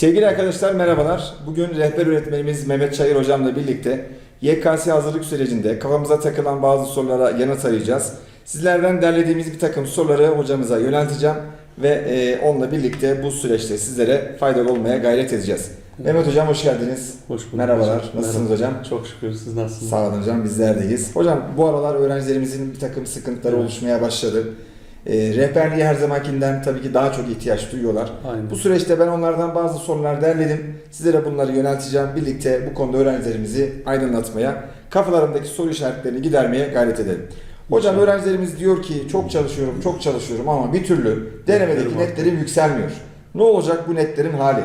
Sevgili arkadaşlar merhabalar. Bugün rehber öğretmenimiz Mehmet Çayır hocamla birlikte YKS hazırlık sürecinde kafamıza takılan bazı sorulara yanıt arayacağız. Sizlerden derlediğimiz bir takım soruları hocamıza yönelteceğim ve e, onunla birlikte bu süreçte sizlere faydalı olmaya gayret edeceğiz. Mehmet hocam hoş geldiniz. Hoş bulduk. Merhabalar, hocam. nasılsınız hocam? Çok şükür siz nasılsınız? Sağ olun hocam bizlerdeyiz. Hocam bu aralar öğrencilerimizin bir takım sıkıntıları Evet. oluşmaya başladı. E, rehberliğe her zamankinden tabii ki daha çok ihtiyaç duyuyorlar. Aynen. Bu süreçte ben onlardan bazı sorular derledim. Sizlere bunları yönelteceğim. Birlikte bu konuda öğrencilerimizi aydınlatmaya, kafalarındaki soru işaretlerini gidermeye gayret edelim. Hocam İnşallah. öğrencilerimiz diyor ki çok çalışıyorum, çok çalışıyorum ama bir türlü denemedeki Netlerim netlerim yükselmiyor. Ne olacak bu netlerin hali?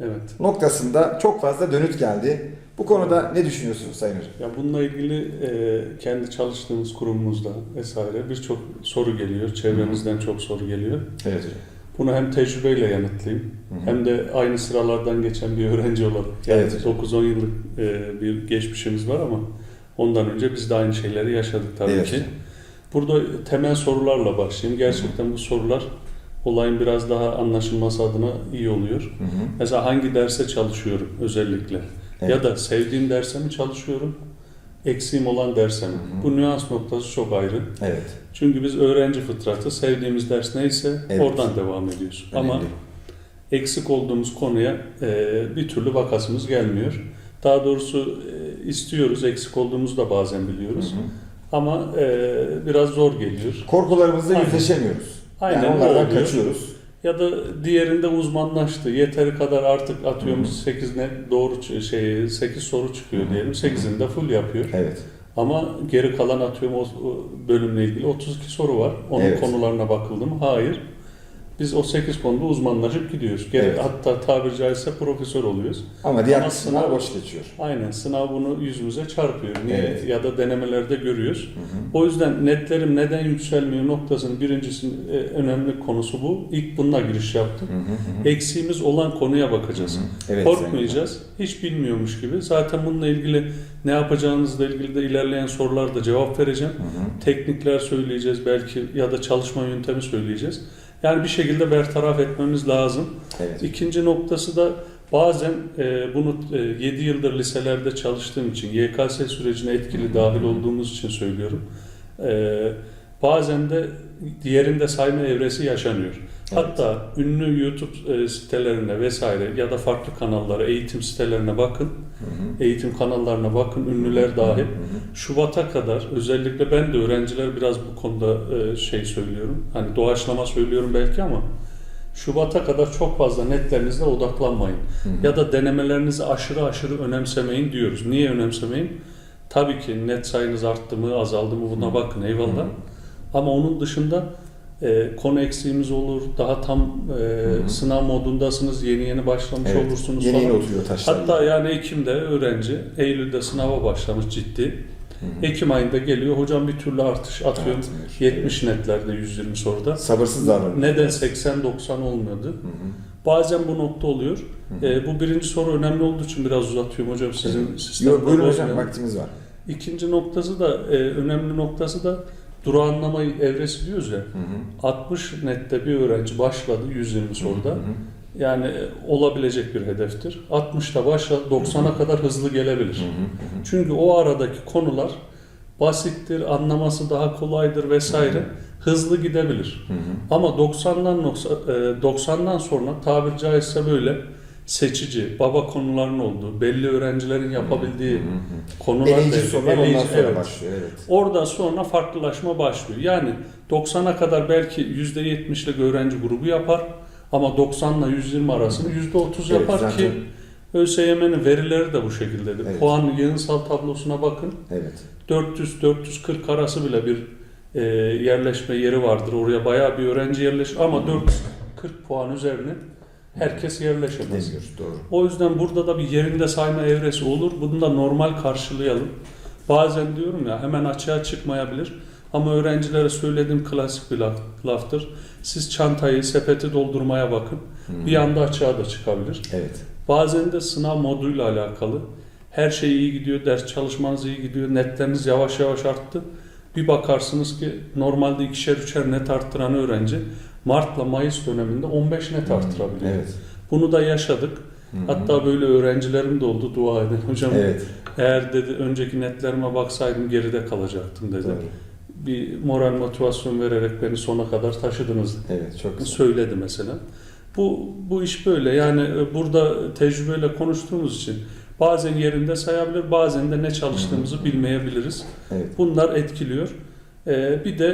Evet. Noktasında çok fazla dönüt geldi. Bu konuda ne düşünüyorsunuz Sayın Hocam? Ya bununla ilgili e, kendi çalıştığımız kurumumuzda vesaire birçok soru geliyor. Çevremizden çok soru geliyor. Evet hocam. Bunu hem tecrübeyle yanıtlayayım hem de aynı sıralardan geçen bir öğrenci olarak. Yani Evet hocam. 9-10 yıllık e, bir geçmişimiz var ama ondan önce biz de aynı şeyleri yaşadık tabii Evet ki. Burada temel sorularla başlayayım. Gerçekten bu sorular olayın biraz daha anlaşılması adına iyi oluyor. Hı hı. Mesela hangi derse çalışıyorum özellikle? Evet. Ya da sevdiğim derse mi çalışıyorum? Eksiğim olan derse mi? Bu nüans noktası çok ayrı. Evet. Çünkü biz öğrenci fıtratı sevdiğimiz ders neyse Evet. oradan devam ediyoruz. Ama Önemli. eksik olduğumuz konuya e, bir türlü vakasımız gelmiyor. Daha doğrusu e, istiyoruz, eksik olduğumuzu da bazen biliyoruz. Hı hı. Ama e, biraz zor geliyor. Korkularımızla yüzleşemiyoruz. Aynen yani onlardan oluyor. kaçıyoruz. Ya da diğerinde uzmanlaştı. Yeteri kadar artık atıyorum 8 ne doğru şey 8 soru çıkıyor diyelim. 8'ini de full yapıyor. Evet. Ama geri kalan atıyorum o bölümle ilgili 32 soru var. Onun Evet. konularına bakıldı mı? Hayır. Biz o 8 konuda uzmanlaşıp gidiyoruz. Geri, Evet. Hatta tabiri caizse profesör oluyoruz. Ama diğer Ama sınav- boş geçiyor. Aynen sınav bunu yüzümüze çarpıyor. Niye? Evet. Ya da denemelerde görüyoruz. Hı hı. O yüzden netlerim neden yükselmiyor noktasının birincisi e, önemli konusu bu. İlk bununla giriş yaptım. Hı hı hı. Eksiğimiz olan konuya bakacağız. Hı hı. Evet, Korkmayacağız. Hiç bilmiyormuş gibi. Zaten bununla ilgili ne yapacağınızla ilgili de ilerleyen sorularda cevap vereceğim. Hı hı. Teknikler söyleyeceğiz belki ya da çalışma yöntemi söyleyeceğiz. Yani bir şekilde bertaraf etmemiz lazım. Evet. İkinci noktası da bazen e, bunu e, 7 yıldır liselerde çalıştığım için YKS sürecine etkili dahil olduğumuz için söylüyorum. E, bazen de diğerinde sayma evresi yaşanıyor. Hatta ünlü YouTube e, sitelerine vesaire ya da farklı kanallara, eğitim sitelerine bakın. Hı hı. Eğitim kanallarına bakın, ünlüler dahil. Hı hı. Şubat'a kadar özellikle ben de öğrenciler biraz bu konuda e, şey söylüyorum. Hani doğaçlama söylüyorum belki ama Şubat'a kadar çok fazla netlerinizle odaklanmayın. Hı hı. Ya da denemelerinizi aşırı aşırı önemsemeyin diyoruz. Niye önemsemeyin? Tabii ki net sayınız arttı mı, azaldı mı buna bakın eyvallah. Hı hı. Ama onun dışında e, konu eksiğimiz olur. Daha tam e, hı. sınav modundasınız. Yeni yeni başlamış Evet. olursunuz Yeni yeni oturuyor taşlar. Hatta yani Ekim'de öğrenci Eylül'de sınava başlamış ciddi. Hı hı. Ekim ayında geliyor. Hocam bir türlü artış atıyorum. Atmıyor. 70 netlerde 120 soruda. Sabırsız davranıyor. Neden 80-90 olmadı? Hı hı. Bazen bu nokta oluyor. Hı hı. E, bu birinci soru önemli olduğu için biraz uzatıyorum hocam sizin Evet. sistemde. Yok, buyurun hocam vaktimiz var. İkinci noktası da e, önemli noktası da durağanlama evresi diyoruz ya. Hı hı. 60 nette bir öğrenci başladı 120 soruda. Hı hı. Yani e, olabilecek bir hedeftir. 60'ta başladı 90'a kadar hızlı gelebilir. Hı hı. Hı hı. Çünkü o aradaki konular basittir, anlaması daha kolaydır vesaire. Hızlı gidebilir. Hı hı. Ama 90'dan noksa- e, 90'dan sonra tabiri caizse böyle seçici, baba konuların olduğu, belli öğrencilerin yapabildiği Hı hı konular Eleyici devri, sorular ondan eleyici- sonra evet. başlıyor. Evet. Oradan sonra farklılaşma başlıyor. Yani 90'a kadar belki %70'lik öğrenci grubu yapar ama 90 ile 120 arasını %30 Evet, yapar zaten- ki ÖSYM'nin verileri de bu şekildedir. Evet. Puan yığınsal tablosuna bakın. Evet. 400-440 arası bile bir e, yerleşme yeri vardır. Oraya bayağı bir öğrenci yerleşir ama 440 puan üzerine herkes yerleşemez. Doğru. O yüzden burada da bir yerinde sayma evresi olur. Bunu da normal karşılayalım. Bazen diyorum ya hemen açığa çıkmayabilir. Ama öğrencilere söylediğim klasik bir laf- laftır. Siz çantayı, sepeti doldurmaya bakın. Hı. Bir anda açığa da çıkabilir. Evet. Bazen de sınav moduyla alakalı. Her şey iyi gidiyor, ders çalışmanız iyi gidiyor, netleriniz yavaş yavaş arttı. Bir bakarsınız ki normalde ikişer üçer net arttıran öğrenci Mart'la Mayıs döneminde 15 net arttırabiliyor. Evet. Bunu da yaşadık. Hatta böyle öğrencilerim de oldu dua edin hocam. Evet. Eğer dedi önceki netlerime baksaydım geride kalacaktım dedi. Doğru. Bir moral motivasyon vererek beni sona kadar taşıdınız Evet çok güzel. söyledi mesela. Bu bu iş böyle. Yani e, burada tecrübeyle konuştuğumuz için bazen yerinde sayabilir, bazen de ne çalıştığımızı bilmeyebiliriz. Evet. Bunlar etkiliyor. Ee, bir de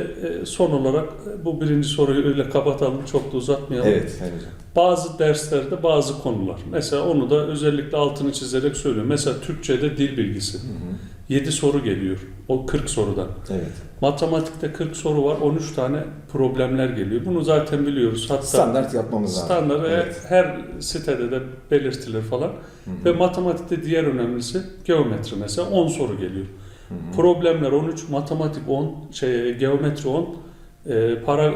e, son olarak e, bu birinci soruyu öyle kapatalım, çok da uzatmayalım. Evet Sayın Hocam. Bazı derslerde bazı konular. Mesela onu da özellikle altını çizerek söylüyorum. Mesela Türkçe'de dil bilgisi. Hı hı. 7 soru geliyor. O 40 sorudan. Evet. Matematikte 40 soru var. 13 tane problemler geliyor. Bunu zaten biliyoruz. Hatta Standart yapmamız lazım. standart Evet. her sitede de belirtilir falan. Hı hı. Ve matematikte diğer önemlisi geometri mesela 10 soru geliyor. Hı hı. Problemler 13, matematik 10, şey geometri 10, e, para e,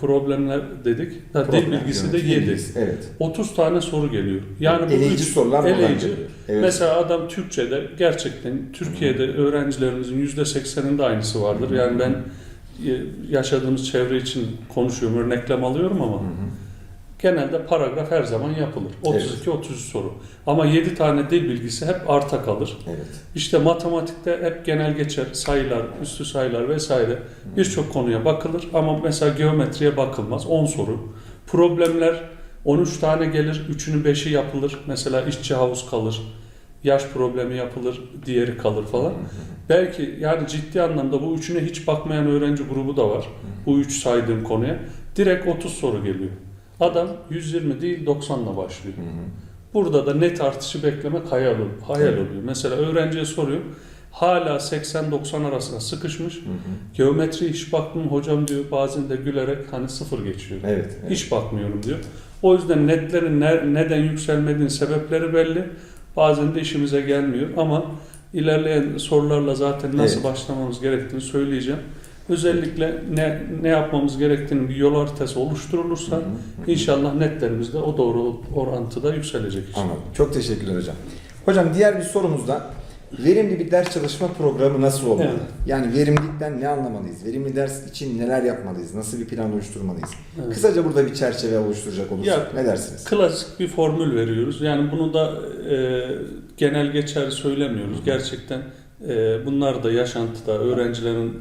problemler dedik. Ha, dil Problem, bilgisi de dil 7. bilgisi, Evet. 30 tane soru geliyor. Yani bu eleyici üç- sorular eleyici. Evet. Mesela adam Türkçe'de gerçekten Türkiye'de öğrencilerimizin %80'inde aynısı vardır. Yani ben e, yaşadığımız çevre için konuşuyorum, örneklem alıyorum ama Hı hı. Genelde paragraf her zaman yapılır. 32-33 soru. Ama 7 tane dil bilgisi hep arta kalır. Evet. İşte matematikte hep genel geçer sayılar, üstü sayılar vesaire birçok konuya bakılır ama mesela geometriye bakılmaz. 10 soru. Problemler 13 tane gelir, 3'ünü 5'i yapılır. Mesela işçi havuz kalır, yaş problemi yapılır, diğeri kalır falan. Belki yani ciddi anlamda bu üçüne hiç bakmayan öğrenci grubu da var. Bu üç saydığım konuya. Direkt 30 soru geliyor. Adam 120 değil 90'la başlıyor. Hı hı. Burada da net artışı beklemek hayal, hayal Evet. oluyor. Mesela öğrenciye soruyor. Hala 80-90 arasında sıkışmış. Hı hı. Geometri hiç baktım hocam diyor. Bazen de gülerek hani sıfır geçiyor. Evet. evet. Hiç bakmıyorum diyor. O yüzden netlerin ne- neden yükselmediğinin sebepleri belli. Bazen de işimize gelmiyor ama ilerleyen sorularla zaten nasıl Evet. başlamamız gerektiğini söyleyeceğim. Özellikle ne ne yapmamız gerektiğini bir yol haritası oluşturulursa Hı hı. İnşallah netlerimiz de o doğru orantıda yükselecek. Anladım. Çok teşekkürler hocam. Hocam diğer bir sorumuz da verimli bir ders çalışma programı nasıl olmalı? Evet. Yani verimlilikten ne anlamalıyız? Verimli ders için neler yapmalıyız? Nasıl bir plan oluşturmalıyız? Evet. Kısaca burada bir çerçeve oluşturacak olursak Ya, ne dersiniz? Klasik bir formül veriyoruz. Yani bunu da e, genel geçer söylemiyoruz. Gerçekten e, bunlar da yaşantıda, öğrencilerin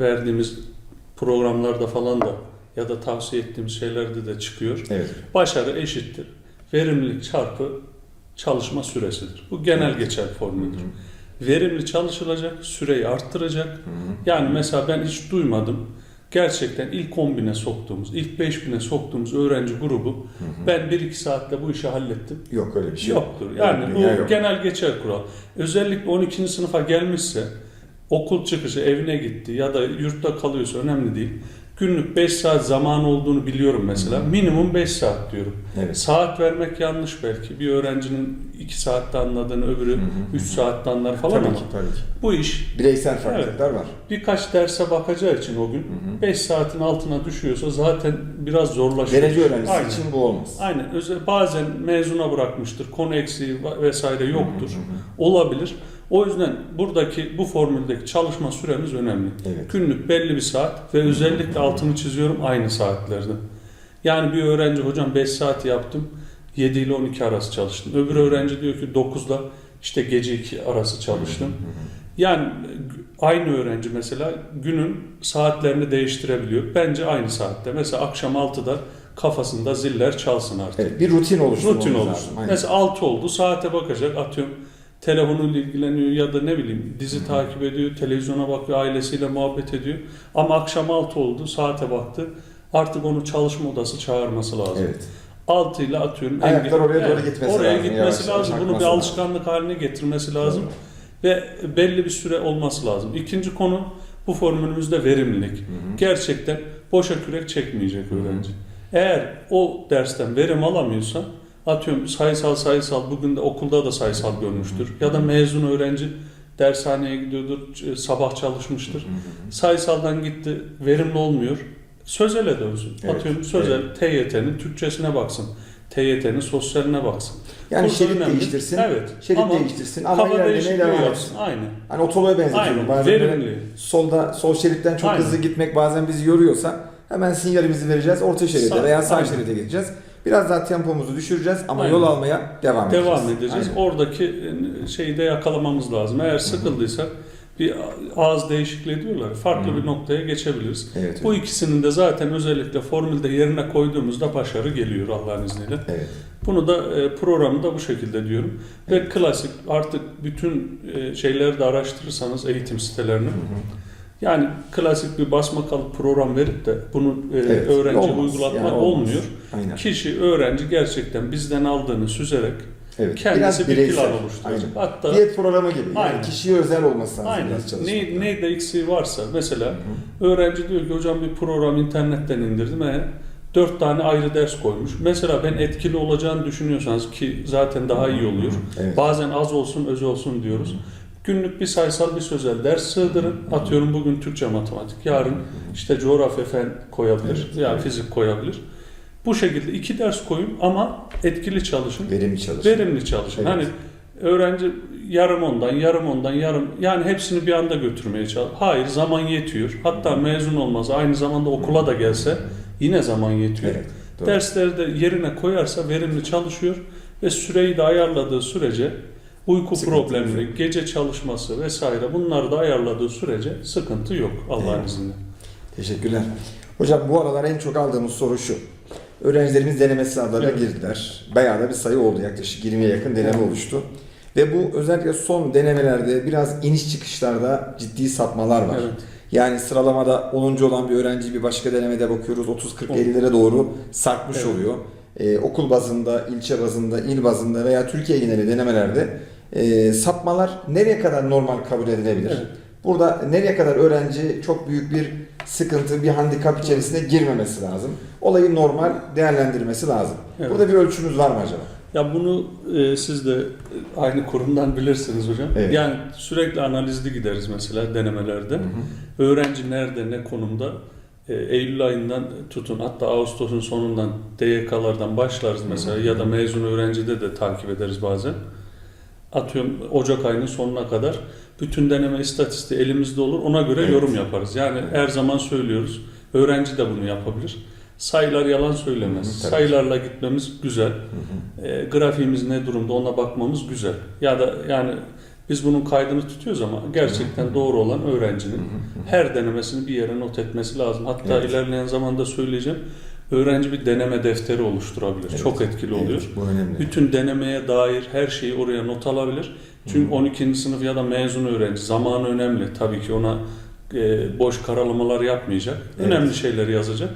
verdiğimiz programlarda falan da ya da tavsiye ettiğimiz şeylerde de çıkıyor. Evet. Başarı eşittir. Verimlilik çarpı çalışma süresidir. Bu genel geçer formüldür. Verimli çalışılacak, süreyi arttıracak. Hı hı. Yani mesela ben hiç duymadım. Gerçekten ilk 10 bine soktuğumuz, ilk 5 bine soktuğumuz öğrenci grubu Hı hı. ben 1-2 saatte bu işi hallettim. Yok öyle bir şey yok. Yoktur. Yani Öyle bu yok. genel geçer kural. Özellikle 12. sınıfa gelmişse okul çıkışı evine gitti ya da yurtta kalıyorsa önemli değil. Günlük 5 saat zaman olduğunu biliyorum mesela. Hı. Minimum 5 saat diyorum. Evet. Saat vermek yanlış belki. Bir öğrencinin 2 saatte anladığını öbürü Hı hı. 3 saatte anlar falan tabii ama ki, tabii ki. bu iş Bireysel farklılıklar var. birkaç derse bakacağı için o gün Hı hı. 5 saatin altına düşüyorsa zaten biraz zorlaşıyor. Derece öğrencisi Aynen. için bu olmaz. Aynen. Özel, bazen mezuna bırakmıştır. Konu eksiği vesaire yoktur. Hı hı hı. Olabilir. O yüzden buradaki bu formüldeki çalışma süremiz önemli. Evet. Günlük belli bir saat ve özellikle altını çiziyorum aynı saatlerde. Yani bir öğrenci hocam 5 saat yaptım 7 ile 12 arası çalıştım. Öbür öğrenci diyor ki 9 ile işte gece 2 arası çalıştım. Yani aynı öğrenci mesela günün saatlerini değiştirebiliyor. Bence aynı saatte. Mesela akşam 6'da kafasında ziller çalsın artık. Evet, bir rutin oluşturmamız Rutin lazım. oluşsun. Aynen. Mesela 6 oldu saate bakacak atıyorum telefonuyla ilgileniyor ya da ne bileyim dizi takip ediyor, televizyona bakıyor, ailesiyle muhabbet ediyor. Ama akşam 6 oldu saate baktı. Artık onu çalışma odası çağırması lazım. Evet. 6 ile atıyorum. Ayaklar oraya doğru gitmesi oraya lazım, gitmesi yavaş lazım. Bunu bir alışkanlık haline getirmesi lazım. Doğru. Ve belli bir süre olması lazım. İkinci konu bu formülümüzde verimlilik. Hı hı. Gerçekten boşa kürek çekmeyecek öğrenci. Eğer o dersten verim alamıyorsa atıyorum sayısal sayısal bugün de okulda da sayısal görmüştür. Ya da mezun öğrenci dershaneye gidiyordur, sabah çalışmıştır. Sayısaldan gitti, verimli olmuyor. Sözele dönsün. Evet, Atıyorum sözel TYT'nin Türkçesine baksın. TYT'nin sosyaline baksın. Yani şerit önemli. değiştirsin. Evet. Şerit Ama değiştirsin ama ilerlemeye devam etsin. Aynen. Hani otobüse benzetiyorum. Aynen. Verimli. solda sol şeritten çok Aynen. hızlı gitmek bazen bizi yoruyorsa hemen sinyalimizi vereceğiz. Orta şeride veya sağ şeride gideceğiz. Biraz daha tempomuzu düşüreceğiz ama Aynen. yol almaya devam edeceğiz. Devam edeceğiz. Aynen. Oradaki e, şeyi de yakalamamız lazım. Eğer sıkıldıysak bir ağız değişikliği diyorlar. Farklı Hı. bir noktaya geçebiliriz. Evet. Bu hocam. ikisinin de zaten özellikle formülde yerine koyduğumuzda başarı geliyor Allah'ın izniyle. Evet. Bunu da e, programı da bu şekilde diyorum. Ve klasik artık bütün e, şeyleri de araştırırsanız eğitim sitelerini Hı hı. Yani klasik bir basma kalıp program verip de bunu e, Evet, öğrenciye uygulatmak Yani olmaz. olmuyor. Aynen. Kişi öğrenci gerçekten bizden aldığını süzerek Evet. kendisi bir bireysel. plan oluşturacak. Aynen. Hatta Diyet programı gibi. Yani Aynen. kişiye özel olması lazım. aynen biraz ne, ne de eksiği varsa mesela Hı hı. öğrenci diyor ki hocam bir program internetten indirdim ve dört tane ayrı ders koymuş. Mesela ben etkili olacağını düşünüyorsanız ki zaten daha iyi oluyor. Evet. Bazen az olsun öz olsun diyoruz. Günlük bir sayısal bir sözel ders sığdırın. Atıyorum bugün Türkçe matematik, yarın işte coğrafya fen koyabilir, Evet, yani evet. fizik koyabilir. Bu şekilde iki ders koyun ama etkili çalışın, Verimli çalış. verimli çalışın. Evet. Hani öğrenci yarım ondan, yarım ondan, yarım yani hepsini bir anda götürmeye çalış. Hayır zaman yetiyor. Hatta mezun olmaz aynı zamanda okula da gelse yine zaman yetiyor. Evet. Doğru. Dersleri de yerine koyarsa verimli çalışıyor ve süreyi de ayarladığı sürece uyku Sıkıntı problemleri, yok. gece çalışması vesaire bunları da ayarladığı sürece sıkıntı yok Allah'ın Evet. izniyle. Teşekkürler. Hocam bu aralar en çok aldığımız soru şu. Öğrencilerimiz deneme sınavlarına Evet. girdiler. Bayağı da bir sayı oldu. Yaklaşık 20'ye yakın deneme Evet. oluştu. Ve bu özellikle son denemelerde biraz iniş çıkışlarda ciddi sapmalar var. Evet. Yani sıralamada 10. olan bir öğrenci bir başka denemede bakıyoruz 30-40-50'lere doğru sarkmış Evet. oluyor. Ee, okul bazında, ilçe bazında, il bazında veya Türkiye geneli denemelerde e, sapmalar nereye kadar normal kabul edilebilir? Evet. Burada nereye kadar öğrenci çok büyük bir sıkıntı, bir handikap içerisine girmemesi lazım. Olayı normal değerlendirmesi lazım. Evet. Burada bir ölçümüz var mı acaba? Ya bunu e, siz de aynı kurumdan bilirsiniz hocam. Evet. Yani sürekli analizli gideriz mesela denemelerde. Hı hı. Öğrenci nerede, ne konumda? E, Eylül ayından tutun hatta Ağustos'un sonundan DYK'lardan başlarız mesela ya da mezun öğrencide de takip ederiz bazen. Atıyorum Ocak ayının sonuna kadar bütün deneme istatistiği elimizde olur. Ona göre Evet. yorum yaparız. Yani her zaman söylüyoruz. Öğrenci de bunu yapabilir. Sayılar yalan söylemez. Hı hı. Sayılarla gitmemiz güzel. Hı hı. E, grafiğimiz ne durumda ona bakmamız güzel. Ya da yani biz bunun kaydını tutuyoruz ama gerçekten doğru olan öğrencinin her denemesini bir yere not etmesi lazım. Hatta Evet. ilerleyen zamanda söyleyeceğim. Öğrenci bir deneme defteri oluşturabilir. Evet. Çok etkili oluyor. Evet, bu önemli. Bütün denemeye dair her şeyi oraya not alabilir. Çünkü Hı. 12. sınıf ya da mezun öğrenci zamanı önemli. Tabii ki ona e, boş karalamalar yapmayacak. Evet. Önemli şeyleri yazacak.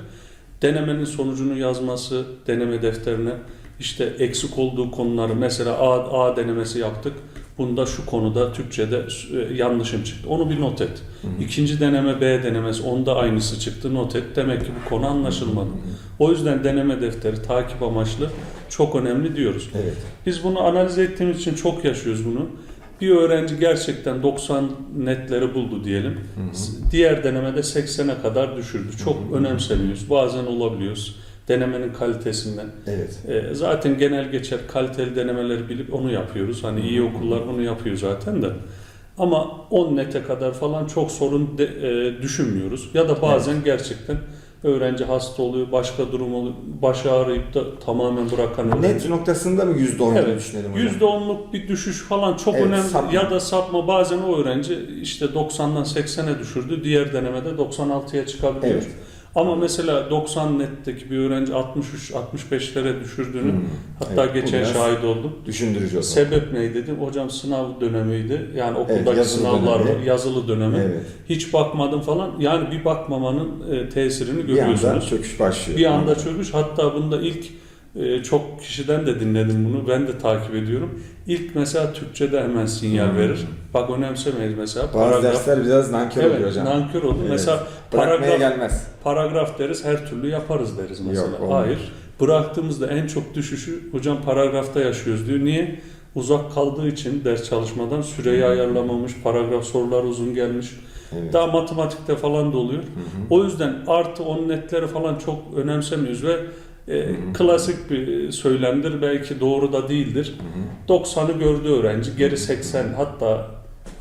Denemenin sonucunu yazması deneme defterine işte eksik olduğu konuları mesela A, A denemesi yaptık. Bunda şu konuda Türkçe'de e, yanlışım çıktı. Onu bir not et. Hı hı. İkinci deneme B denemesi onda aynısı çıktı. Not et. Demek ki bu konu anlaşılmadı. O yüzden deneme defteri takip amaçlı çok önemli diyoruz. Evet. Biz bunu analiz ettiğimiz için çok yaşıyoruz bunu. Bir öğrenci gerçekten 90 netleri buldu diyelim. Hı hı. Diğer denemede 80'e kadar düşürdü. Çok Hı hı. önemsemiyoruz. Bazen olabiliyoruz. Denemenin kalitesinden. Evet. E, zaten genel geçer kaliteli denemeleri bilip onu yapıyoruz. Hani iyi okullar onu yapıyor zaten de. Ama 10 nete kadar falan çok sorun de, e, düşünmüyoruz. Ya da bazen gerçekten öğrenci hasta oluyor, başka durum oluyor, baş ağrıyıp da tamamen bırakan öğrenci. Net noktasında mı %10 Evet. düşünelim hocam? %10'luk bir düşüş falan çok Evet, önemli. sapma. Ya da sapma bazen o öğrenci işte 90'dan 80'e düşürdü. Diğer denemede 96'ya çıkabiliyor. Evet. Ama mesela 90 netteki bir öğrenci 63-65'lere düşürdüğünü Hı. hatta Evet, geçen şahit oldum. Düşündürücü o zaman. Sebep ne dedim? Hocam sınav dönemiydi. Yani okuldaki Evet, sınavlar dönemi. var, yazılı dönemi. Evet. Hiç bakmadım falan. Yani bir bakmamanın e, tesirini Bir anda görüyorsunuz. çöküş başlıyor. Bir anda çöküş. Hatta bunda ilk çok kişiden de dinledim bunu. Ben de takip ediyorum. İlk mesela Türkçe'de hemen sinyal Hmm. verir. Bak önemsemeyiz mesela. Bazı dersler biraz nankör oluyor evet, hocam. nankör oldu. Evet. Mesela Bırakmaya paragraf, gelmez. paragraf deriz her türlü yaparız deriz mesela. Yok. Hayır. Bıraktığımızda en çok düşüşü hocam paragrafta yaşıyoruz diyor. Niye? Uzak kaldığı için ders çalışmadan süreyi Hmm. ayarlamamış, paragraf sorular uzun gelmiş. Evet. Daha matematikte falan da oluyor. Hı hı. O yüzden artı 10 netleri falan çok önemsemiyoruz ve e, klasik bir söylemdir. Belki doğru da değildir. Hı hı. 90'ı gördü öğrenci. Geri 80 hatta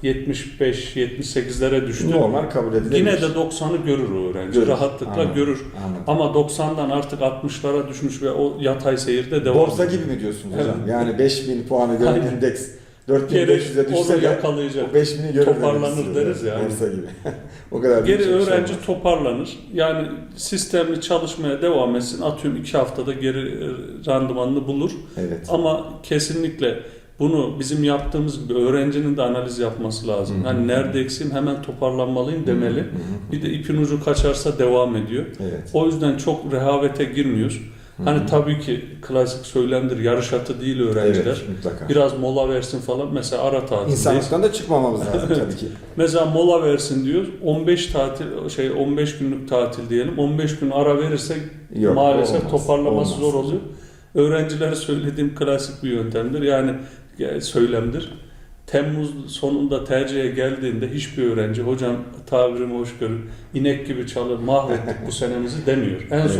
75-78'lere düştü. Normal kabul edilebilir. Yine de 90'ı görür o öğrenci. Görür. Rahatlıkla Anladım. görür. Anladım. Ama 90'dan artık 60'lara düşmüş ve o yatay seyirde devam Borsa ediyor. gibi mi diyorsunuz Evet. hocam? Yani 5000 puanı gören Aynen. endeks 4500'e düşse de yakalayacak. o 5000'i görür. Toparlanır deriz yani. Borsa gibi. o kadar Geri şey öğrenci olmaz. toparlanır. Yani sistemli çalışmaya devam etsin. Atıyorum 2 haftada geri e, randımanını bulur. Evet. Ama kesinlikle bunu bizim yaptığımız gibi öğrencinin de analiz yapması lazım. Hı hı. Hani nerede eksiğim hemen toparlanmalıyım demeli. Bir de ipin ucu kaçarsa devam ediyor. Evet. O yüzden çok rehavete girmiyoruz. Hani Hı hı. tabii ki klasik söylemdir yarış atı değil öğrenciler. Evet, mutlaka. Biraz mola versin falan. Mesela ara tatildeyiz. İnsanlıktan da çıkmamamız lazım tabii ki. Mesela mola versin diyor. 15 tatil şey 15 günlük tatil diyelim. 15 gün ara verirsek Yok, maalesef olmaz, toparlaması olmaz. zor oluyor. Öğrencilere söylediğim klasik bir yöntemdir. Yani e, söylemdir. Temmuz sonunda tercihe geldiğinde hiçbir öğrenci hocam tabirimi hoş görün inek gibi çalır mahvettik bu senemizi demiyor. En Evet.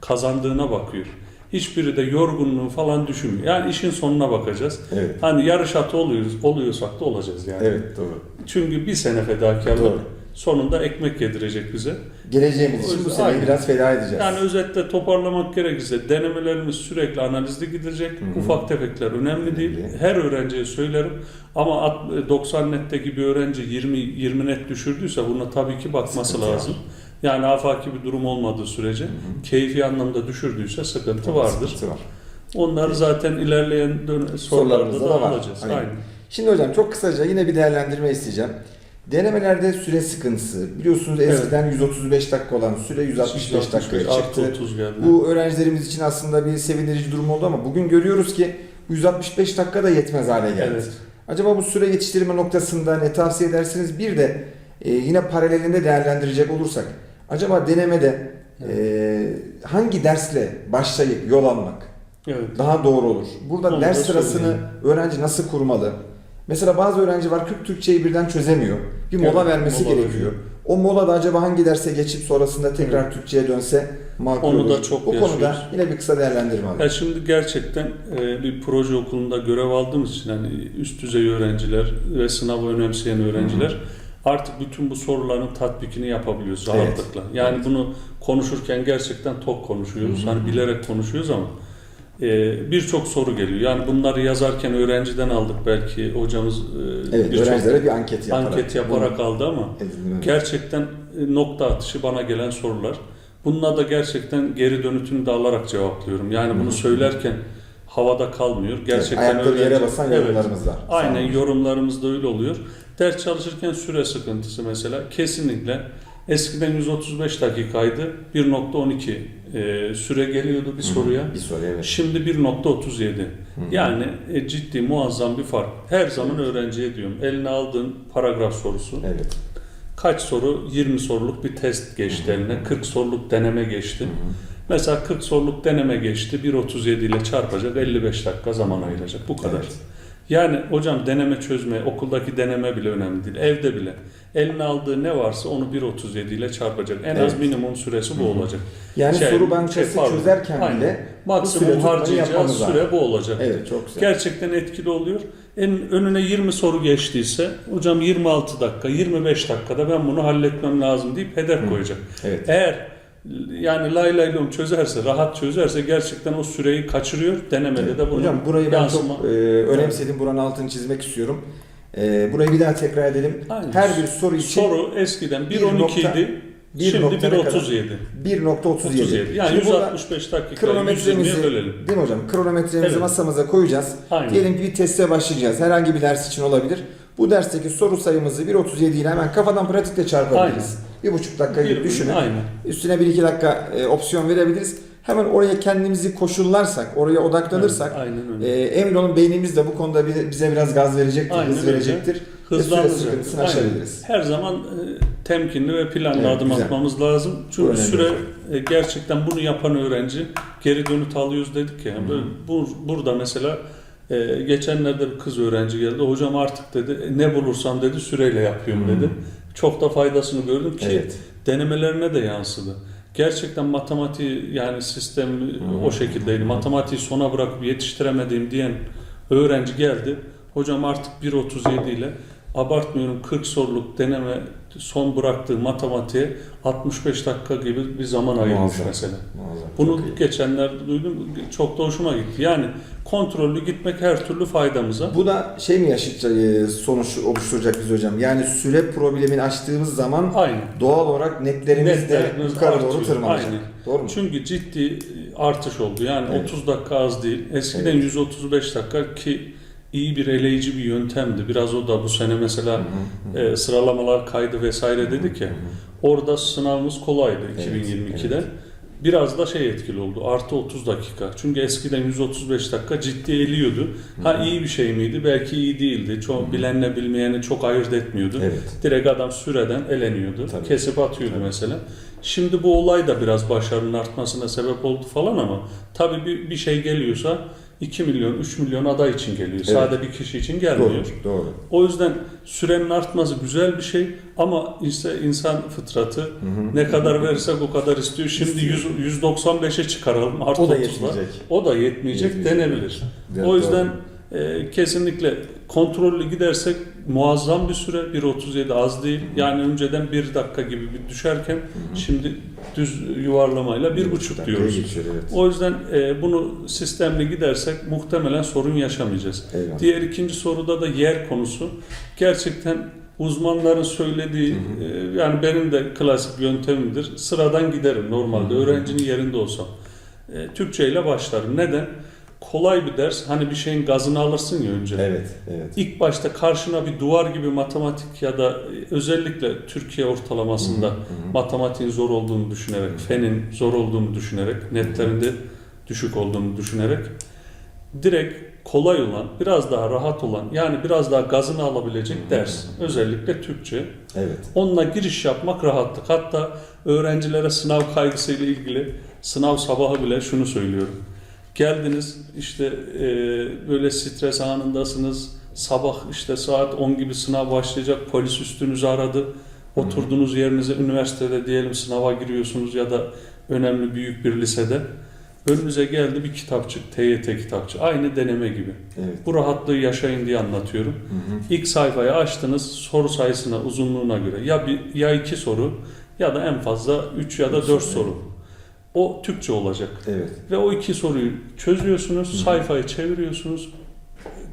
Kazandığına bakıyor. Hiçbiri de yorgunluğu falan düşünmüyor. Yani işin sonuna bakacağız. Evet. Hani yarış atı oluyoruz, oluyorsak da olacağız yani. Evet doğru. Çünkü bir sene fedakarlık Doğru. sonunda ekmek yedirecek bize. Geleceğimiz için bu seneyi biraz feda edeceğiz. Yani özetle toparlamak gerekirse denemelerimiz sürekli analizli gidecek. Hı hı. Ufak tefekler önemli değil. Her öğrenciye söylerim. Ama at- 90 netteki bir öğrenci 20 20 net düşürdüyse buna tabii ki bakması Sıkıntı lazım. Yani afaki bir durum olmadığı sürece Hı hı. keyfi anlamda düşürdüyse sıkıntı vardır. Sıkıntı var. Onları zaten ilerleyen sorularda Sorularımızda da da var. alacağız. Aynen. Aynen. Şimdi hocam çok kısaca yine bir değerlendirme isteyeceğim. Denemelerde süre sıkıntısı. Biliyorsunuz Evet. eskiden 135 dakika olan süre 165 dakikaya çıktı. 30 geldi. Bu öğrencilerimiz için aslında bir sevindirici durum oldu ama bugün görüyoruz ki 165 dakika da yetmez hale geldi. Evet. Acaba bu süre yetiştirme noktasında ne tavsiye edersiniz? Bir de e, yine paralelinde değerlendirecek olursak acaba denemede e, hangi dersle başlayıp yol almak Evet. daha doğru olur? Burada Onu da ders sırasını söyleyeyim. öğrenci nasıl kurmalı? Mesela bazı öğrenci var 40 Türkçeyi birden çözemiyor. Bir mola Evet, vermesi mola gerekiyor. veriyor. O molada acaba hangi derse geçip sonrasında tekrar Evet. Türkçe'ye dönse makul Onu olur. da çok O konuda yaşıyoruz. yine bir kısa değerlendirme alalım. Şimdi gerçekten bir proje okulunda görev aldığımız için hani üst düzey öğrenciler ve sınavı önemseyen öğrenciler artık bütün bu soruların tatbikini yapabiliyoruz Evet. rahatlıkla. Yani Evet. bunu konuşurken gerçekten tok konuşuyoruz. Hı hı. Hani bilerek konuşuyoruz ama e, birçok soru geliyor. Yani bunları yazarken öğrenciden aldık belki hocamız e, Evet, birçok öğrencilere bir anket yaparak. anket yaparak aldı ama Edindim, evet. Gerçekten e, nokta atışı bana gelen sorular. Bununla da gerçekten geri dönütünü de alarak cevaplıyorum. Yani bunu söylerken havada kalmıyor. Gerçekten evet, ayakları yere öğrenci- basan Evet. yorumlarımız var. Aynen yorumlarımız da öyle oluyor. Ders çalışırken süre sıkıntısı mesela kesinlikle eskiden 135 dakikaydı 1.12 e, süre geliyordu bir hı. soruya. Bir soru evet. Şimdi 1.37. Hı hı. Yani e, ciddi muazzam bir fark. Her zaman öğrenciye diyorum eline aldığın paragraf sorusu Evet. Kaç soru? 20 soruluk bir test geçti eline. 40 soruluk deneme geçti. Hı hı. Mesela 40 soruluk deneme geçti. 1.37 ile çarpacak 55 dakika zaman ayıracak. Bu kadar. Evet. Yani hocam deneme çözme, okuldaki deneme bile önemli değil. Evde bile. Eline aldığı ne varsa onu 1.37 ile çarpacak. En az Evet. minimum süresi bu olacak. Yani Şey, soru bankası şey, çözerken Aynen. bile Maksimum yapmamız süre bu olacak. evet çok güzel. Gerçekten etkili oluyor. En önüne 20 soru geçtiyse hocam 26 dakika, 25 dakikada ben bunu halletmem lazım deyip hedef Hı. koyacak. Evet. Eğer yani lay lay lom çözerse, rahat çözerse gerçekten o süreyi kaçırıyor. Denemede Evet. de bunu Hocam burayı ben yansıma- çok e, önemsedim. Buranın altını çizmek istiyorum. E, burayı bir daha tekrar edelim. Aynen. Her bir soru için soru eskiden bir 1.12 nokta- idi. bir Şimdi nokta ne 1.37. 1.37. 37. Yani Şimdi burada 165 dakika 120'ye kronometremizi, bölelim. değil mi hocam? Kronometremizi Evet. masamıza koyacağız. Aynen. Diyelim ki bir teste başlayacağız. Herhangi bir ders için olabilir. Bu dersteki soru sayımızı 1.37 ile hemen kafadan pratikle çarpabiliriz. Bir buçuk dakika gibi düşünün. Aynen. Üstüne bir iki dakika e, opsiyon verebiliriz. Hemen oraya kendimizi koşullarsak, oraya odaklanırsak Evet, aynen öyle. e, emin olun beynimiz de bu konuda bize, biraz gaz verecektir, Aynen hız öyle. verecektir. Hızlandıracak. Aynen. aşabiliriz. Her zaman e, temkinli ve planlı Evet, adım güzel. atmamız lazım. Çünkü süre e, gerçekten bunu yapan öğrenci geri dönüt alıyoruz dedik ya. Hı. Böyle bu, burada mesela e, geçenlerde bir kız öğrenci geldi. Hocam artık dedi "e, ne bulursam dedi süreyle yapıyorum Hı. dedi. Çok da faydasını gördüm ki Evet. denemelerine de yansıdı. Gerçekten matematiği yani sistem o şekildeydi. Matematiği sona bırakıp yetiştiremediğim diyen öğrenci geldi. Hocam artık 1.37 ile abartmıyorum 40 soruluk deneme son bıraktığı matematiğe 65 dakika gibi bir zaman ayırmış Muazzam. mesela. Muazzam, Bunu geçenlerde duydum. Çok da hoşuma gitti. Yani kontrollü gitmek her türlü faydamıza. Bu da şey mi yaşayacak e, sonuç oluşturacak biz hocam? Yani süre problemini açtığımız zaman Aynı. doğal olarak netlerimiz de Netlerimiz yukarı doğru artıyor. tırmanacak. Aynen. Doğru mu? Çünkü ciddi artış oldu. Yani Evet. 30 dakika az değil. Eskiden Evet. 135 dakika ki iyi bir eleyici bir yöntemdi. Biraz o da bu sene mesela e, sıralamalar kaydı vesaire. Hı hı. Orada sınavımız kolaydı Evet, 2022'de. evet. Biraz da şey etkili oldu. Artı 30 dakika. Çünkü eskiden 135 dakika ciddi eliyordu. Ha iyi bir şey miydi? Belki iyi değildi. Çok bilenle bilmeyeni çok ayırt etmiyordu. Evet. Direkt adam süreden eleniyordu. Tabii. Kesip atıyordu Tabii. mesela. Şimdi bu olay da biraz başarının artmasına sebep oldu falan ama tabii bir, bir şey geliyorsa 2 milyon, 3 milyon aday için geliyor. Sade bir kişi için gelmiyor. Doğru. Doğru. O yüzden sürenin artması güzel bir şey ama işte insan fıtratı Hı hı. ne kadar verirsek o kadar istiyor. Şimdi 100, 195'e çıkaralım artı O da 30'la. yetmeyecek. O da yetmeyecek, Yetmeyecek. denebilir. Evet, o yüzden doğru. e, kesinlikle kontrollü gidersek muazzam bir süre 1.37 az değil. Yani önceden 1 dakika gibi bir düşerken şimdi düz yuvarlamayla 1.5 dakikaya diyoruz. geçiyor, evet. O yüzden e, bunu sistemli gidersek muhtemelen sorun yaşamayacağız. Eyvallah. Diğer ikinci soruda da yer konusu. Gerçekten uzmanların söylediği, e, yani benim de klasik yöntemimdir. Sıradan giderim normalde, öğrencinin yerinde olsam. E, Türkçe ile başlarım. Neden? Kolay bir ders. Hani bir şeyin gazını alırsın ya önce. Evet. Evet. İlk başta karşına bir duvar gibi matematik ya da özellikle Türkiye ortalamasında Hı hı. matematiğin zor olduğunu düşünerek, fenin zor olduğunu düşünerek, netlerinde düşük olduğunu düşünerek direkt kolay olan, biraz daha rahat olan yani biraz daha gazını alabilecek ders. Özellikle Türkçe. Evet. Onunla giriş yapmak rahatlık. Hatta öğrencilere sınav kaygısıyla ilgili sınav sabahı bile şunu söylüyorum. Geldiniz işte e, böyle stres anındasınız. Sabah işte saat 10 gibi sınav başlayacak. Polis üstünüzü aradı. Oturduğunuz yerinize üniversitede diyelim sınava giriyorsunuz ya da önemli büyük bir lisede. Önünüze geldi bir kitapçık, TYT kitapçığı. Aynı deneme gibi. Evet. Bu rahatlığı yaşayın diye anlatıyorum. Hı hı. İlk sayfayı açtınız soru sayısına uzunluğuna göre ya bir ya iki soru ya da en fazla üç ya da dört soru. O Türkçe olacak. Evet. Ve o iki soruyu çözüyorsunuz, Hı. sayfayı çeviriyorsunuz.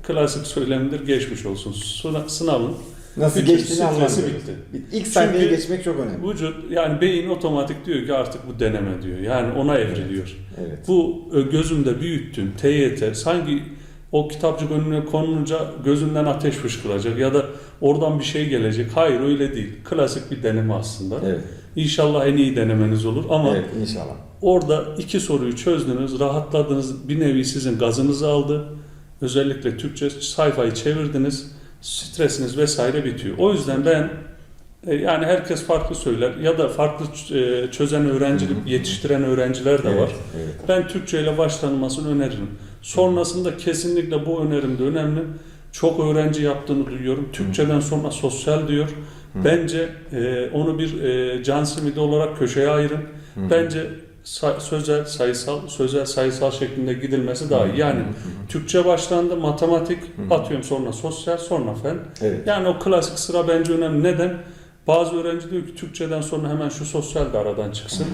Klasik söylemdir geçmiş olsun. Sınav- Sınavın Nasıl bütün geçtiğini anlamıyoruz. bitti. İlk sayfaya Çünkü- geçmek çok önemli. Vücut yani beyin otomatik diyor ki artık bu deneme diyor. Yani ona evriliyor. Evet. Bu e, gözümde büyüttüğüm TYT sanki o kitapçık önüne konulunca gözünden ateş fışkıracak ya da oradan bir şey gelecek. Hayır öyle değil. Klasik bir deneme aslında. Evet. İnşallah en iyi denemeniz olur ama Evet inşallah. Orada iki soruyu çözdünüz, rahatladınız, bir nevi sizin gazınızı aldı. Özellikle Türkçe sayfayı çevirdiniz, stresiniz vesaire bitiyor. O yüzden ben e, yani herkes farklı söyler ya da farklı e, çözen öğrenci, yetiştiren öğrenciler de evet. var. Evet. Ben Türkçe ile başlanmasını öneririm. Sonrasında kesinlikle bu önerim de önemli. Çok öğrenci yaptığını duyuyorum. Türkçeden sonra sosyal diyor. Bence e, onu bir can simidi olarak köşeye ayırın. Bence sa- sözel, sayısal, sözel, sayısal şeklinde gidilmesi daha iyi. Yani. Türkçe başlandı, matematik, atıyorum sonra sosyal, sonra fen. Evet. Yani o klasik sıra bence önemli. Neden? Bazı öğrenci diyor ki Türkçeden sonra hemen şu sosyal de aradan çıksın.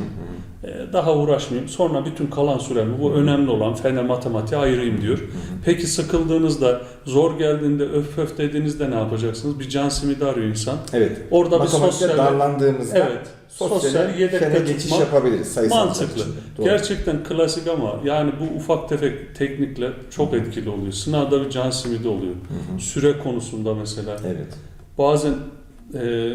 Ee, daha uğraşmayayım. Sonra bütün kalan süremi bu önemli olan fene matematiğe ayırayım diyor. Peki sıkıldığınızda, zor geldiğinde, öf öf dediğinizde ne yapacaksınız? Bir can simidi arıyor insan. Evet. Orada bir sosyal... darlandığımızda Evet. Sosyal yedekte geçiş tutmak yapabiliriz sayısal mantıklı. Doğru. Gerçekten klasik ama yani bu ufak tefek teknikler çok etkili oluyor. Sınavda bir can simidi oluyor. Hı hı. Süre konusunda mesela. Evet. Bazen e,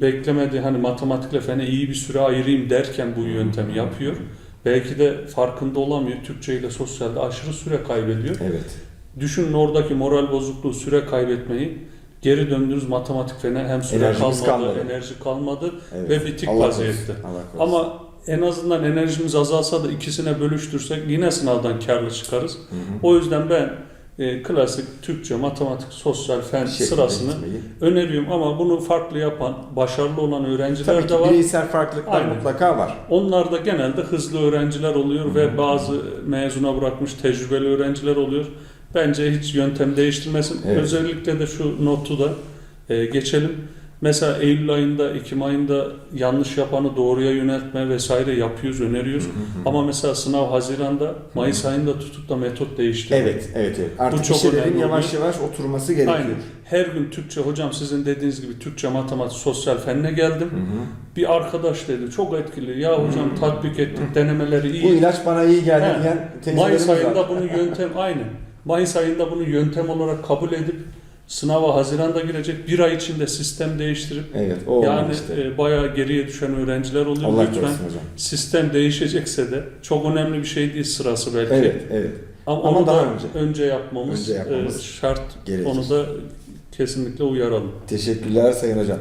beklemedi hani matematikle fene iyi bir süre ayırayım derken bu yöntemi yapıyor. Belki de farkında olamıyor. Türkçe ile sosyalde aşırı süre kaybediyor. Evet. Düşünün oradaki moral bozukluğu, süre kaybetmeyi. Geri döndünüz matematik fene hem süre Enerjimiz kalmadı, kalmadı. enerji kalmadı evet. ve bitik Allah vaziyette. Allah. Ama en azından enerjimiz azalsa da ikisine bölüştürsek yine sınavdan karlı çıkarız. Hı hı. O yüzden ben e, klasik Türkçe, matematik, sosyal fen şekilde sırasını gitmeyi. öneriyorum ama bunu farklı yapan, başarılı olan öğrenciler Tabii ki de var. bireysel farklılıklar Aynen. mutlaka var. Onlar da genelde hızlı öğrenciler oluyor ve bazı mezuna bırakmış tecrübeli öğrenciler oluyor. Bence hiç yöntem değiştirmesin. Evet. Özellikle de şu notu da E, geçelim. Mesela Eylül ayında, Ekim ayında yanlış yapanı doğruya yöneltme vesaire yapıyoruz, öneriyoruz. Ama mesela sınav Haziran'da, Mayıs ayında tutup da metot değiştiriyor. Evet, evet, evet. Artık çok bir şeylerin yavaş yavaş oturması gerekiyor. Aynen. Her gün Türkçe hocam sizin dediğiniz gibi Türkçe, matematik, sosyal fenne geldim. Hı hı. Bir arkadaş dedi çok etkili. Ya hocam tatbik ettik denemeleri iyi. Bu ilaç bana iyi geldi diyen Mayıs ayında var. bunu yöntem aynı. Mayıs ayında bunu yöntem olarak kabul edip sınava Haziran'da girecek. Bir ay içinde sistem değiştirip Evet, o yani işte. e, bayağı geriye düşen öğrenciler oluyor. Allah Lütfen hocam. sistem değişecekse de çok önemli bir şey değil sırası belki. Evet, evet. Ama, Ama onu daha da önce. önce, yapmamız, Önce yapmamız e, şart. gerekir. Onu da kesinlikle uyaralım. Teşekkürler Sayın Hocam.